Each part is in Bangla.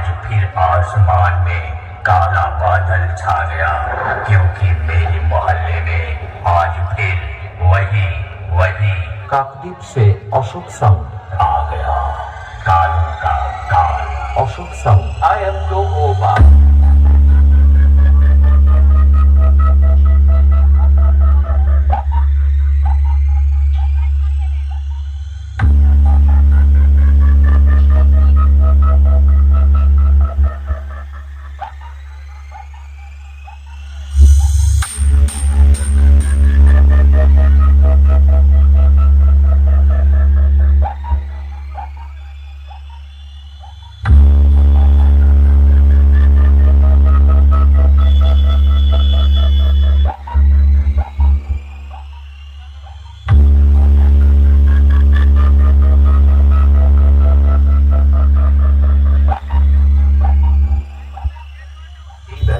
आज फिर आसमान में काला बादल छा गया क्योंकि मेरे मोहल्ले में आज फिर वही वही काकदीप से अशोक साउंड आ गया। कालों का काल। अशोक साउंड आई एम टू ओ बा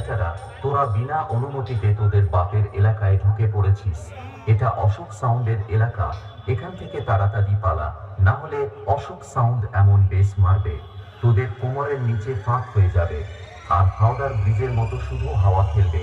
বেচারা, তোরা বিনা অনুমতিতে তোদের বাপের এলাকায় ঢুকে পড়েছিস। এটা অশোক সাউন্ডের এলাকা, এখান থেকে তাড়াতাড়ি পালা, না হলে অশোক সাউন্ড এমন বেশ মারবে। তোদের কোমরের নিচে ফাঁক হয়ে যাবে, আর হাওড়ার ব্রিজের মতো শুধু হাওয়া খেলবে।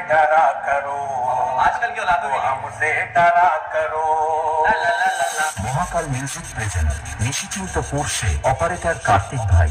डरा करो आजकल की औलादों तो के लिए हमसे डरा करो ला ला ला ला ला মহাকাল মিউজিক প্রেজেন্ট নিশিচিন্ত পড়ছে অপারেটর কার্তিক ভাই